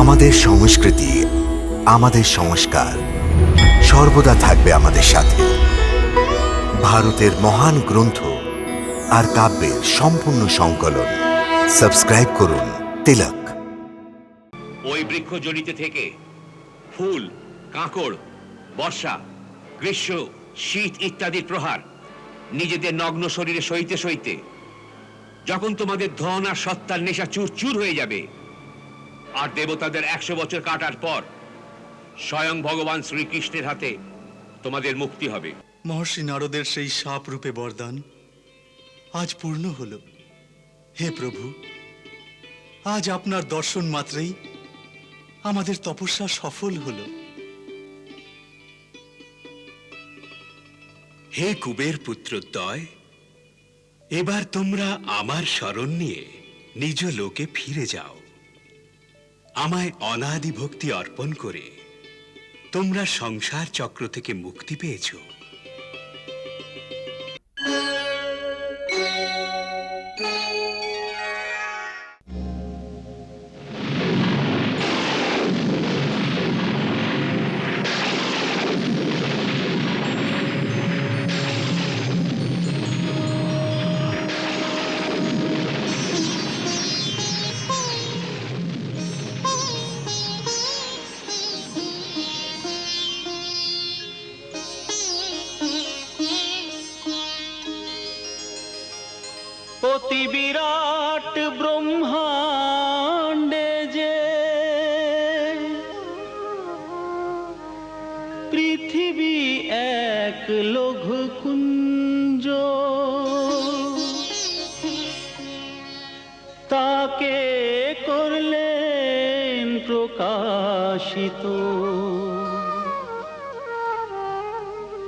আমাদের সংস্কৃতি, আমাদের সংস্কার সর্বদা থাকবে আমাদের সাথে। ভারতের মহান গ্রন্থ আর কাব্যের সম্পূর্ণ সংকলন। সাবস্ক্রাইব করুন তিলক। ওই বৃক্ষজনিতে থেকে ফুল, কাঁকড়, বর্ষা, গ্রীষ্ম, শীত ইত্যাদির প্রহার নিজেদের নগ্ন শরীরে সইতে সইতে যখন তোমাদের ধন আর সত্তার নেশা চুর চুর হয়ে যাবে আর দেবতাদের একশো বছর কাটার পর স্বয়ং ভগবান শ্রীকৃষ্ণের হাতে তোমাদের মুক্তি হবে। মহর্ষি নারদের সেই সাপ রূপে বরদান আজ পূর্ণ হল। হে প্রভু আজ আপনার দর্শন মাত্রেই আমাদের তপস্যা সফল হলো। হে কুবের পুত্রদ্বয় এবার তোমরা আমার শরণ নিয়ে নিজ লোকে ফিরে যাও। আমায় অনাদি ভক্তি অর্পণ করে তোমরা সংসার চক্র থেকে মুক্তি পেয়েছ। অতি বিরাট ব্রহ্মাণ্ডে যে পৃথিবী এক লঘু কুঞ্জ তাকে করলেন প্রকাশিত।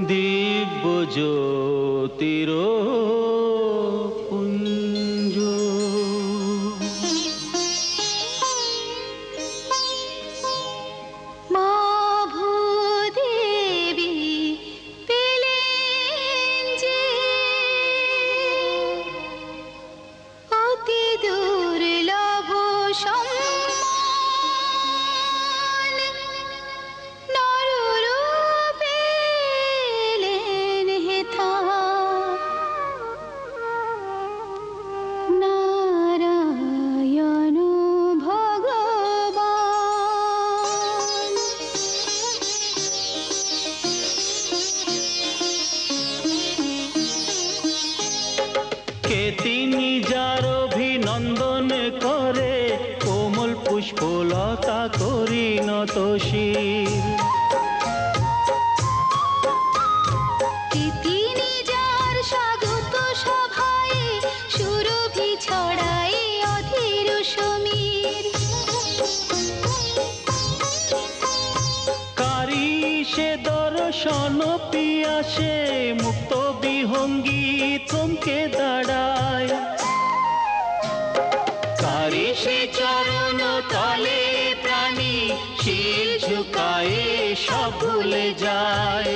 দিব্য জ্যোতির সমীর। কারি সে দর্শন পিয়াসে মুক্ত বিহঙ্গি থমকে দাঁড়ায় শির ঝুকায়ে সব ভুলে যায়।